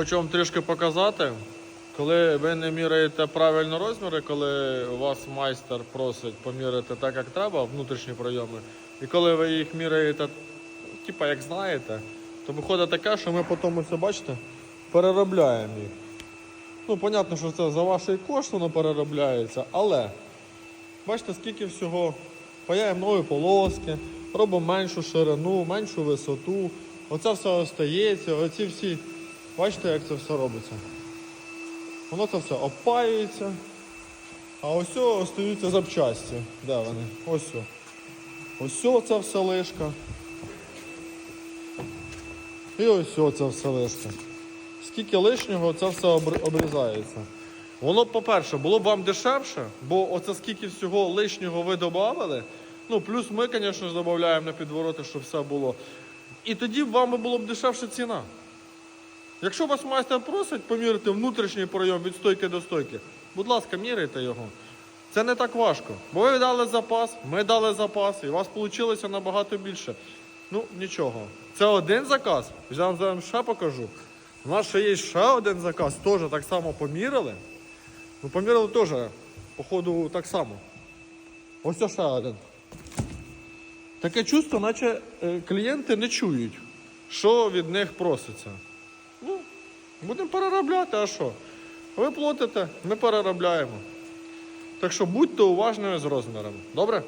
Хочу вам трішки показати, коли ви не міряєте правильно розміри, коли у вас майстер просить поміряти так, як треба, внутрішні прийоми, і коли ви їх міряєте, типа як знаєте, то виходить таке, що ми потім усе бачите, переробляємо їх. Ну, понятно, що це за ваш кошт воно переробляється, але бачите, скільки всього. Паяємо нові полоски, робимо меншу ширину, меншу висоту. Оце все остається, оці всі. Бачите, як це все робиться? Воно це все опаюється. А ось остаються запчасті. Де вони? Ось. Ось о, це все лишка. І ось о, це все лишка. Скільки лишнього, це все обрізається. Воно, по-перше, було б вам дешевше, бо оце скільки всього лишнього ви додавали. Ну, плюс ми, звісно додаємо на підвороти, щоб все було. І тоді вам було б дешевша ціна. Якщо вас майстер просить поміряти внутрішній прийом від стойки до стойки, будь ласка, міряйте його. Це не так важко. Бо ви дали запас, ми дали запас, і у вас вийшло набагато більше. Ну, нічого. Це один заказ. Я вам ще покажу. У нас ще є ще один заказ, теж так само поміряли. Ну, поміряли теж, походу, так само. Ось ще один. Таке чувство, наче е, клієнти не чують, що від них проситься. Будемо переробляти, а що? Ви платите, ми переробляємо. Так що будьте уважними з розмірами. Добре?